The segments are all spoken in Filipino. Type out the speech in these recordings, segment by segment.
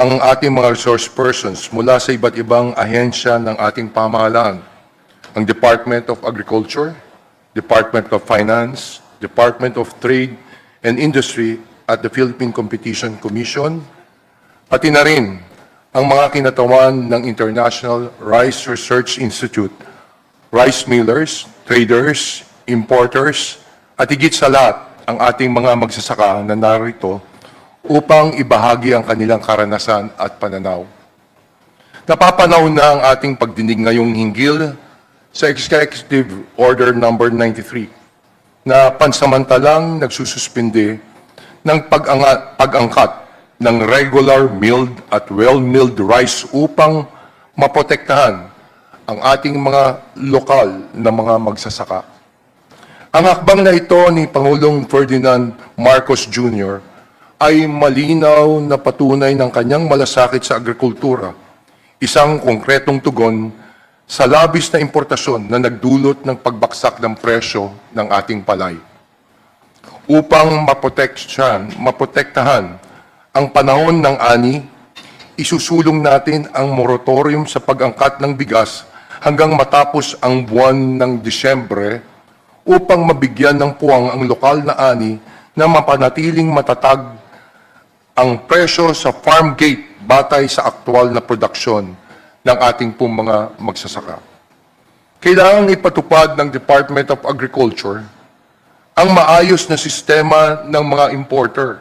ang ating mga resource persons mula sa iba't ibang ahensya ng ating pamahalaan. Ang Department of Agriculture, Department of Finance, Department of Trade and Industry at the Philippine Competition Commission, pati na rin ang mga kinatawan ng International Rice Research Institute, rice millers, traders, importers, at higit sa lahat ang ating mga magsasaka na narito upang ibahagi ang kanilang karanasan at pananaw. Napapanaw na ang ating pagdinig ngayong hinggil sa Executive Order Number 93 na pansamantalang nagsususpinde ng pag-angkat ng regular milled at well-milled rice upang maprotektahan ang ating mga lokal na mga magsasaka. Ang hakbang na ito ni Pangulong Ferdinand Marcos Jr. ay malinaw na patunay ng kanyang malasakit sa agrikultura, isang konkretong tugon sa labis na importasyon na nagdulot ng pagbaksak ng presyo ng ating palay. Upang maproteksyan, maprotektahan ang panahon ng ani, isusulong natin ang moratorium sa pag-angkat ng bigas hanggang matapos ang buwan ng Disyembre upang mabigyan ng puwang ang lokal na ani na mapanatiling matatag ang presyo sa farm gate batay sa aktual na produksyon ng ating pong mga magsasaka. Kailangang ipatupad ng Department of Agriculture ang maayos na sistema ng mga importer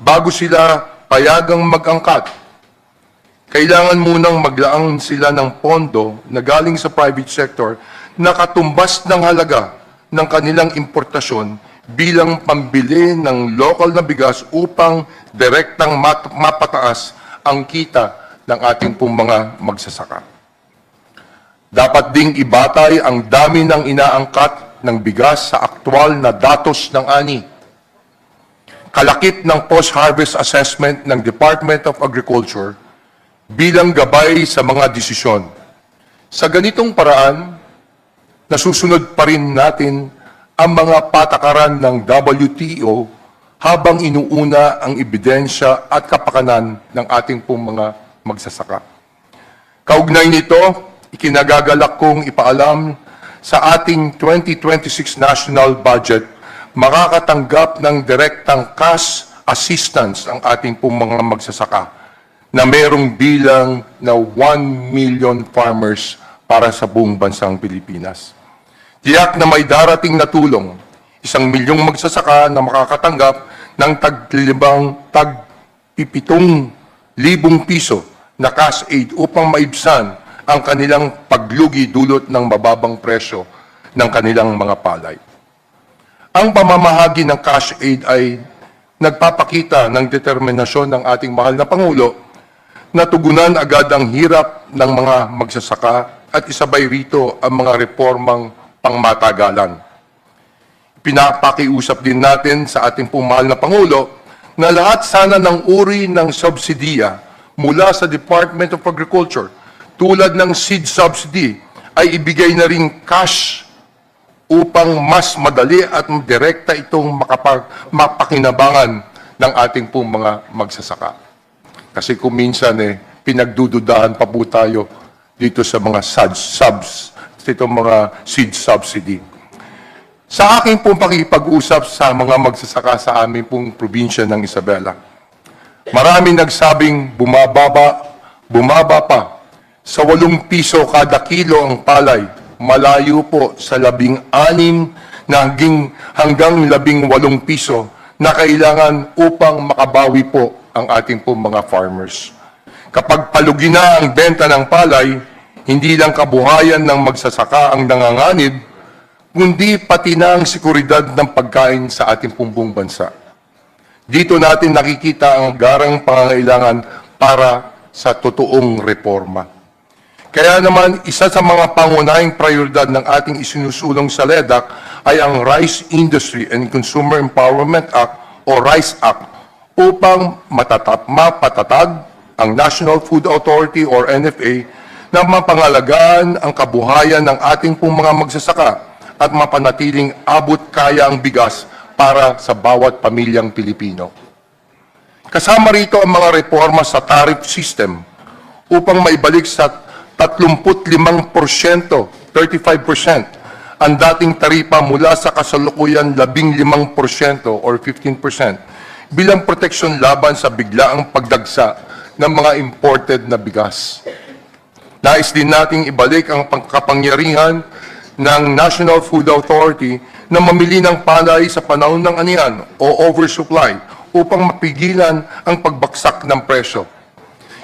bago sila payagang mag-angkat. Kailangan munang maglaan sila ng pondo na galing sa private sector na katumbas ng halaga ng kanilang importasyon bilang pambili ng local na bigas upang direktang mapataas ang kita ng ating pong mga magsasaka. Dapat ding ibatay ang dami ng inaangkat ng bigas sa aktwal na datos ng ani kalakip ng post-harvest assessment ng Department of Agriculture bilang gabay sa mga desisyon. Sa ganitong paraan, nasusunod pa rin natin ang mga patakaran ng WTO habang inuuna ang ebidensya at kapakanan ng ating pong mga magsasaka. Kaugnay nito, ikinagagalak kong ipaalam sa ating 2026 national budget, makakatanggap ng direktang cash assistance ang ating pong mga magsasaka na merong bilang na 1 million farmers para sa buong bansang Pilipinas. Tiyak na may darating na tulong, isang milyong magsasaka na makakatanggap ng tag-limang tag-pipitong libong piso na cash aid upang maibsan ang kanilang paglugi dulot ng mababang presyo ng kanilang mga palay. Ang pamamahagi ng cash aid ay nagpapakita ng determinasyon ng ating mahal na Pangulo na tugunan agad ang hirap ng mga magsasaka at isabay rito ang mga reformang pangmatagalan. Pinapakiusap din natin sa ating pong mahal na Pangulo na lahat sana ng uri ng subsidiya mula sa Department of Agriculture tulad ng seed subsidy ay ibigay na rin cash upang mas madali at direkta itong makapag, mapakinabangan ng ating pong mga magsasaka. Kasi kung minsan eh, pinagdududahan pa po tayo dito sa mga subs, subs itong mga seed subsidy. Sa aking pong pakipag-usap sa mga magsasaka sa aming pong probinsya ng Isabela, marami nagsabing bumababa, bumaba pa sa walong piso kada kilo ang palay, malayo po sa labing anim na hanggang, hanggang labing walong piso na kailangan upang makabawi po ang ating pong mga farmers. Kapag palugi na ang benta ng palay, hindi lang kabuhayan ng magsasaka ang nanganganib, kundi pati na ang seguridad ng pagkain sa ating pumbong bansa. Dito natin nakikita ang garang pangangailangan para sa totoong reforma. Kaya naman, isa sa mga pangunahing prioridad ng ating isinusulong sa LEDAC ay ang Rice Industry and Consumer Empowerment Act o RICE Act upang matatap, mapatatag ang National Food Authority or NFA na mapangalagaan ang kabuhayan ng ating pong mga magsasaka at mapanatiling abot kaya ang bigas para sa bawat pamilyang Pilipino. Kasama rito ang mga reforma sa tariff system upang maibalik sa 35%, 35% ang dating taripa mula sa kasalukuyan 15% or 15% bilang proteksyon laban sa biglaang pagdagsa ng mga imported na bigas. Nais din nating ibalik ang pangkapangyarihan ng National Food Authority na mamili ng palay sa panahon ng anihan o oversupply upang mapigilan ang pagbaksak ng presyo.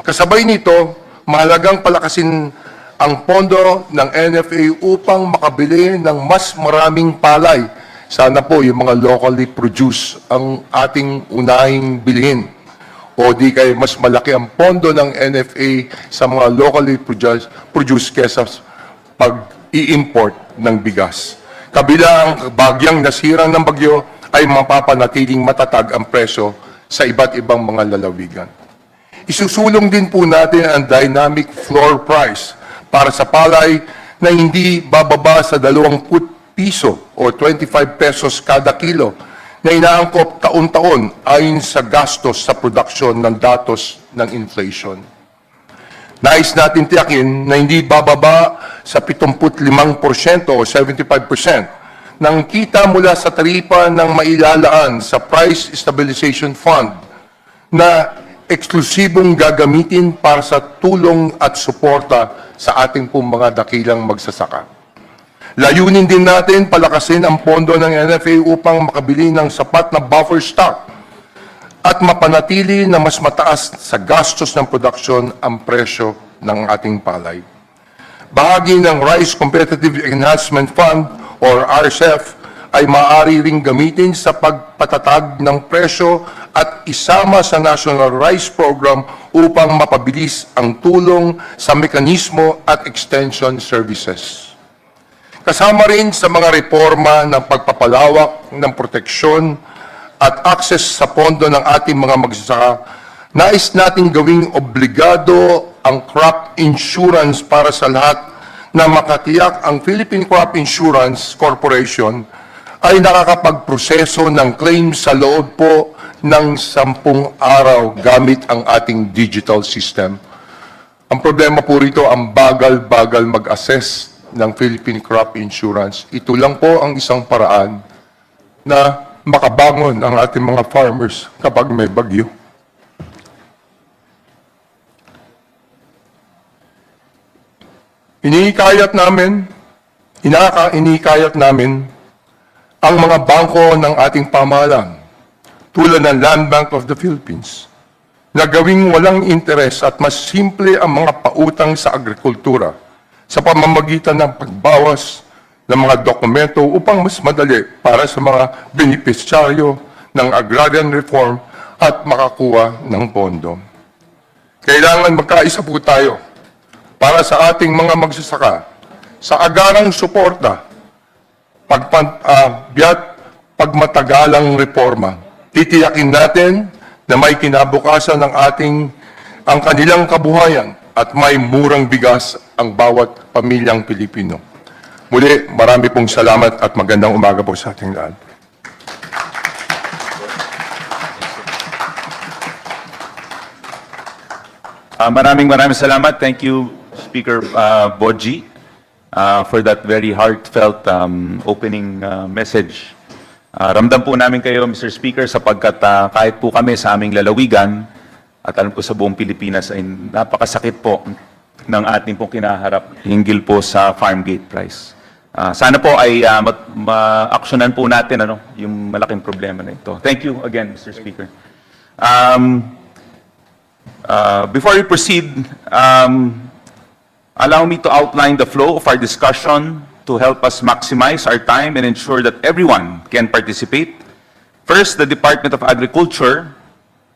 Kasabay nito, mahalagang palakasin ang pondo ng NFA upang makabili ng mas maraming palay. Sana po yung mga locally produced ang ating unahing bilhin. O di kaya mas malaki ang pondo ng NFA sa mga locally produced, produced kesa pag-i-import ng bigas. Kabila ang bagyang nasirang ng bagyo ay mapapanatiling matatag ang presyo sa iba't ibang mga lalawigan. Isusulong din po natin ang dynamic floor price para sa palay na hindi bababa sa 20 piso o 25 pesos kada kilo na inaangkop taon-taon ayon sa gastos sa produksyon ng datos ng inflation. Nais natin tiyakin na hindi bababa sa 75% o 75% ng kita mula sa taripa ng mailalaan sa Price Stabilization Fund na eksklusibong gagamitin para sa tulong at suporta sa ating pong mga dakilang magsasaka. Layunin din natin palakasin ang pondo ng NFA upang makabili ng sapat na buffer stock at mapanatili na mas mataas sa gastos ng produksyon ang presyo ng ating palay. Bahagi ng Rice Competitive Enhancement Fund or RCEF ay maaari ring gamitin sa pagpatatag ng presyo at isama sa National Rice Program upang mapabilis ang tulong sa mekanismo at extension services. Kasama rin sa mga reforma ng pagpapalawak ng proteksyon at access sa pondo ng ating mga magsasaka, nais nating gawing obligado ang crop insurance para sa lahat na makatiyak ang Philippine Crop Insurance Corporation ay nakakapagproseso ng claim sa loob po ng sampung araw gamit ang ating digital system. Ang problema po rito, ang bagal-bagal mag-assess ng Philippine Crop Insurance. Ito lang po ang isang paraan na makabangon ang ating mga farmers kapag may bagyo. Inikayat namin, inaka, inikayat namin ang mga bangko ng ating pamahalaan tulad ng Land Bank of the Philippines na gawing walang interes at mas simple ang mga pautang sa agrikultura sa pamamagitan ng pagbawas ng mga dokumento upang mas madali para sa mga benepisyaryo ng agrarian reform at makakuha ng pondo. Kailangan magkaisa po tayo para sa ating mga magsasaka sa agarang suporta pagpan, ah, biya't pagmatagalang reforma. Titiyakin natin na may kinabukasan ng ating ang kanilang kabuhayan at may murang bigas ang bawat pamilyang Pilipino. Muli, marami pong salamat at magandang umaga po sa ating lahat. Ah, maraming maraming salamat. Thank you, Speaker uh, Boji, uh, for that very heartfelt um, opening uh, message. Ah, ramdam po namin kayo, Mr. Speaker, sapagkat ah, kahit po kami sa aming lalawigan, at alam ko sa buong Pilipinas, ay napakasakit po ng ating pong kinaharap hinggil po sa farm gate price. Ah, sana po ay ah, ma- ma-aksyonan po natin ano, yung malaking problema na ito. Thank you again, Mr. Speaker. Um, Uh, Before we proceed, um, allow me to outline the flow of our discussion to help us maximize our time and ensure that everyone can participate. First, the Department of Agriculture,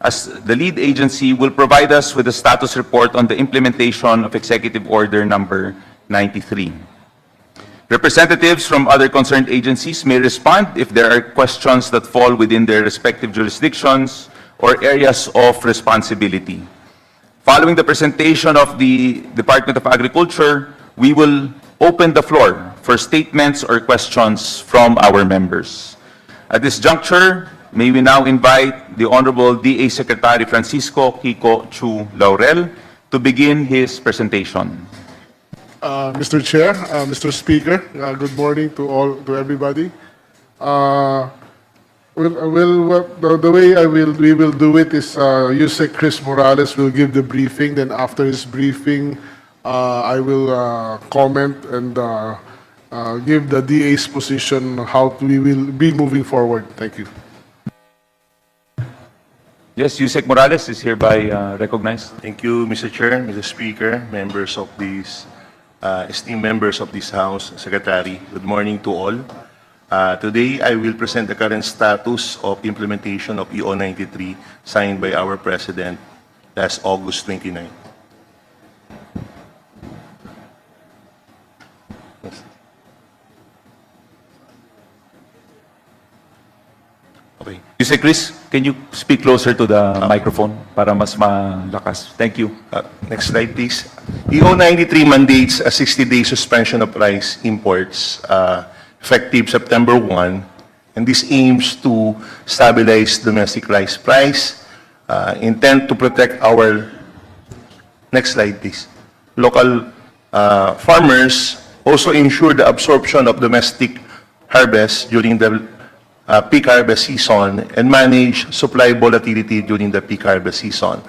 as the lead agency, will provide us with a status report on the implementation of Executive Order Number 93. Representatives from other concerned agencies may respond if there are questions that fall within their respective jurisdictions or areas of responsibility. Following the presentation of the Department of Agriculture, we will open the floor for statements or questions from our members. At this juncture, may we now invite the Honorable DA Secretary Francisco Kiko Chu Laurel to begin his presentation. Uh, Mr. Chair, uh, Mr. Speaker, uh, good morning to all, to everybody. Uh, what- the, way I will, we will do it is, uh, Yusek Chris Morales will give the briefing, then after his briefing, uh, I will, uh, comment and, uh, uh, give the DA's position, how we will be moving forward. Thank you. Yes, Yusek Morales is hereby uh, recognized. Thank you, Mr. Chair, Mr. Speaker, members of this, uh, esteemed members of this House, Secretary. Good morning to all. Uh, Today, I will present the current status of implementation of EO 93 signed by our President last August 29. Okay. Yusek Chris, can you speak closer to the microphone para mas malakas? Thank you. Uh, Next slide, please. EO 93 mandates a 60-day suspension of rice imports uh, effective September 1, and this aims to stabilize domestic rice price, uh, intent to protect our, next slide, please, local uh, farmers, also ensure the absorption of domestic harvest during the uh, peak harvest season, and manage supply volatility during the peak harvest season.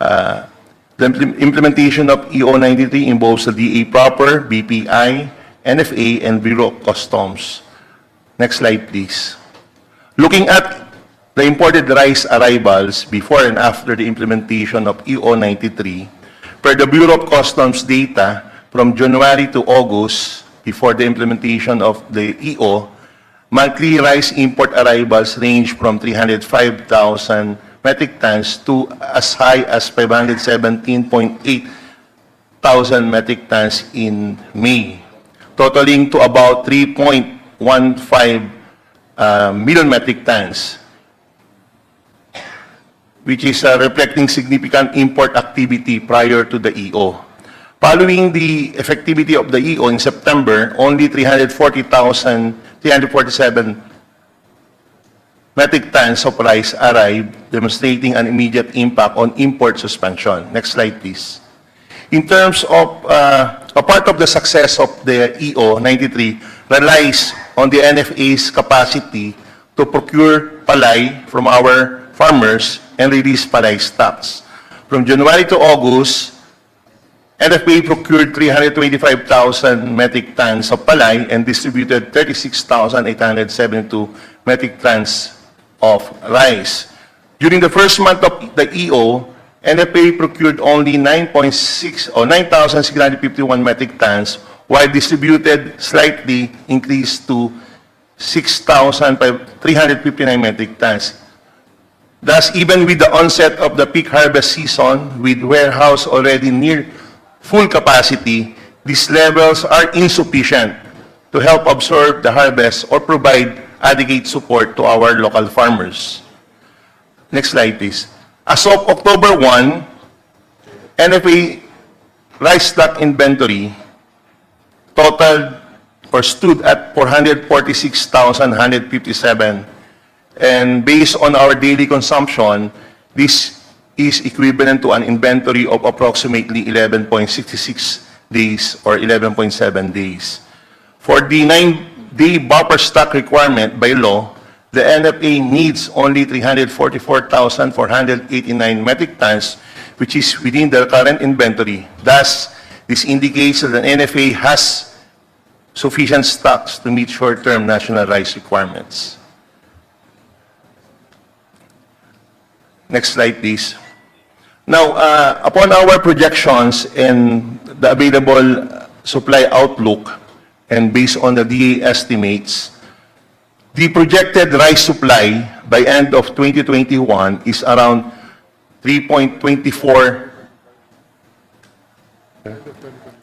Uh, The impl- implementation of EO 93 involves the DA proper, BPI, NFA, and Bureau of Customs. Next slide, please. Looking at the imported rice arrivals before and after the implementation of EO 93, per the Bureau of Customs data from January to August, before the implementation of the EO, monthly rice import arrivals range from 305,000 metric tons to as high as 517.8 thousand metric tons in May, totaling to about 3.15 uh, million metric tons, which is uh, reflecting significant import activity prior to the EO. Following the effectivity of the EO in September, only 340,000, 347 metric tons of rice arrived, demonstrating an immediate impact on import suspension. Next slide, please. In terms of, uh, a part of the success of the EO 93 relies on the NFA's capacity to procure palay from our farmers and release palay stocks. From January to August, NFA procured 325,000 metric tons of palay and distributed 36,872 metric tons of rice. During the first month of the EO, NFA procured only 9.6 or 9,651 metric tons, while distributed slightly increased to 6,359 metric tons. Thus, even with the onset of the peak harvest season, with warehouse already near full capacity, these levels are insufficient to help absorb the harvest or provide adequate support to our local farmers. Next slide, please. As of October 1, NFA rice stock inventory totaled or stood at 446,157 and based on our daily consumption, this is equivalent to an inventory of approximately 11.66 days or 11.7 days. For the nine-day buffer stock requirement by law, the NFA needs only 344,489 metric tons, which is within the current inventory. Thus, this indicates that the NFA has sufficient stocks to meet short-term national rice requirements. Next slide, please. Now, uh, upon our projections and the available supply outlook, and based on the DA estimates, the projected rice supply by end of 2021 is around 3.24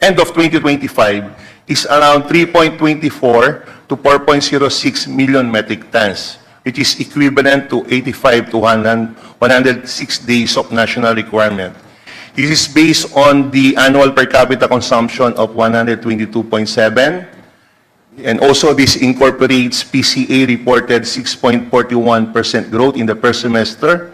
end of 2025 is around 3.24 to 4.06 million metric tons, which is equivalent to 85 to 100 106 days of national requirement. This is based on the annual per capita consumption of 122.7 And also, this incorporates PCA reported 6.41% growth in the first semester